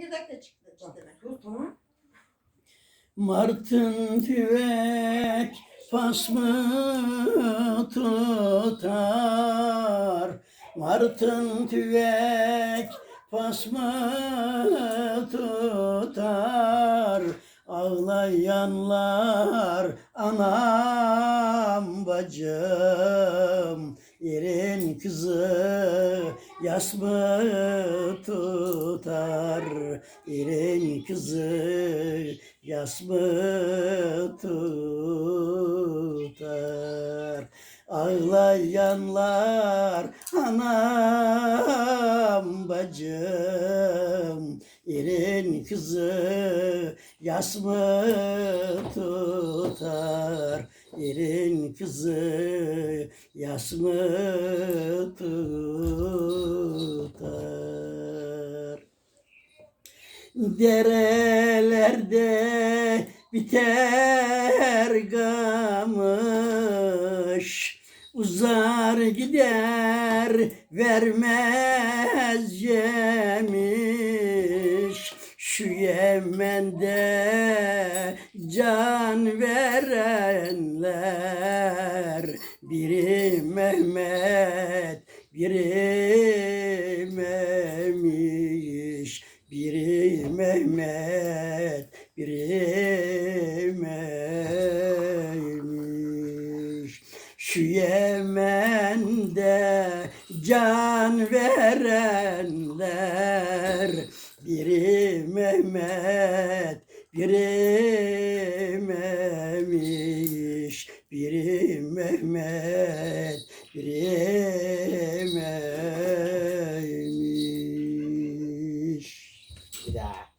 çekirdek de çıktı. çıktı. Dur tamam. Martın tüvek pas mı tutar? Martın tüvek pas mı? Ağlayanlar anam bacım Yerin kızı yas mı tutar? Yerin kızı yas mı tutar? Ağlayanlar anam bacım Yerin kızı yas mı tutar? Yerin kızı yas mı tutar? Derelerde biter gamış Uzar gider vermez Şu Yemen'de can verenler. Biri Mehmet, biri Memiş. Biri Mehmet, biri Mehmiş. Şu Yemen'de can verenler, biri Mehmet, biri Memiş, biri Mehmet, biri Memiş. Bir daha.